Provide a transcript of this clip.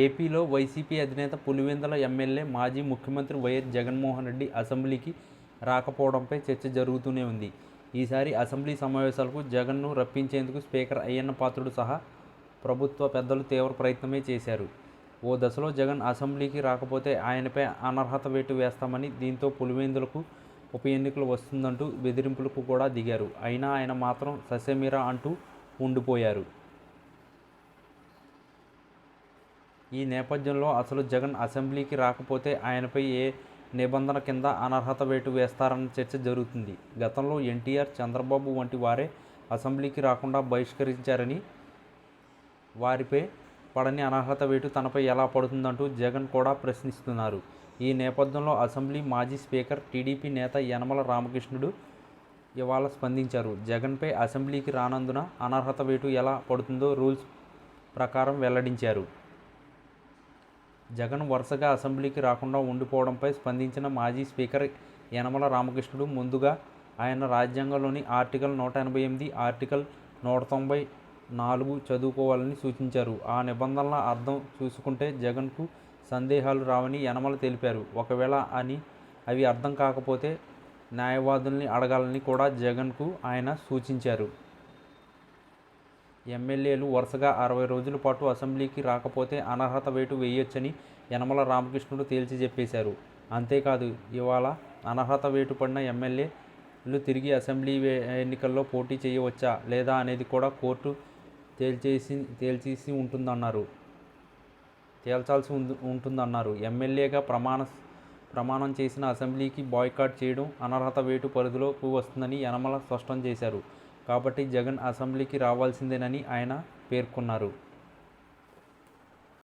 ఏపీలో వైసీపీ అధినేత పులివెందుల ఎమ్మెల్యే మాజీ ముఖ్యమంత్రి వైఎస్ జగన్మోహన్ రెడ్డి అసెంబ్లీకి రాకపోవడంపై చర్చ జరుగుతూనే ఉంది. ఈసారి అసెంబ్లీ సమావేశాలకు జగన్ను రప్పించేందుకు స్పీకర్ అయ్యన్న పాత్రుడు సహా ప్రభుత్వ పెద్దలు తీవ్ర ప్రయత్నమే చేశారు. ఓ దశలో జగన్ అసెంబ్లీకి రాకపోతే ఆయనపై అనర్హత వేటు వేస్తామని దీంతో పులివెందులకు ఉప ఎన్నికలు వస్తుందంటూ బెదిరింపులకు కూడా దిగారు. అయినా ఆయన మాత్రం ససేమిరా అంటూ ఉండిపోయారు. ఈ నేపథ్యంలో అసలు జగన్ అసెంబ్లీకి రాకపోతే ఆయనపై ఏ నిబంధన కింద అనర్హత వేటు వేస్తారన్న చర్చ జరుగుతుంది. గతంలో ఎన్టీఆర్ చంద్రబాబు వంటి వారే అసెంబ్లీకి రాకుండా బహిష్కరించారని వారిపై పడని అనర్హత వేటు తనపై ఎలా పడుతుందంటూ జగన్ కూడా ప్రశ్నిస్తున్నారు. ఈ నేపథ్యంలో అసెంబ్లీ మాజీ స్పీకర్ టీడీపీ నేత యనమల రామకృష్ణుడు ఇవాళ స్పందించారు. జగన్పై అసెంబ్లీకి రానందున అనర్హత వేటు ఎలా పడుతుందో రూల్స్ ప్రకారం వెల్లడించారు. జగన్ వరుసగా అసెంబ్లీకి రాకుండా ఉండిపోవడంపై స్పందించిన మాజీ స్పీకర్ యనమల రామకృష్ణుడు ముందుగా ఆయన రాజ్యాంగంలోని ఆర్టికల్ నూట ఎనభై ఎనిమిది ఆర్టికల్ నూట తొంభై నాలుగు చదువుకోవాలని సూచించారు. ఆ నిబంధనల అర్థం చూసుకుంటే జగన్కు సందేహాలు రావని యనమల తెలిపారు. ఒకవేళ అని అవి అర్థం కాకపోతే న్యాయవాదుల్ని అడగాలని కూడా జగన్కు ఆయన సూచించారు. ఎమ్మెల్యేలు వరుసగా అరవై రోజుల పాటు అసెంబ్లీకి రాకపోతే అనర్హత వేటు వేయొచ్చని యనమల రామకృష్ణుడు తేల్చి చెప్పేశారు. అంతేకాదు ఇవాళ అనర్హత వేటు పడిన ఎమ్మెల్యేలు తిరిగి అసెంబ్లీ ఎన్నికల్లో పోటీ చేయవచ్చా లేదా అనేది కూడా కోర్టు తేల్చేసి తేల్చేసి ఉంటుందన్నారు. తేల్చాల్సి ఉంటుందన్నారు. ఎమ్మెల్యేగా ప్రమాణ ప్రమాణం చేసిన అసెంబ్లీకి బాయ్కాట్ చేయడం అనర్హత వేటు పరిధిలోకి వస్తుందని యనమల స్పష్టం చేశారు. కాబట్టి జగన్ అసెంబ్లీకి రావాల్సిందేనని ఆయన పేర్కొన్నారు.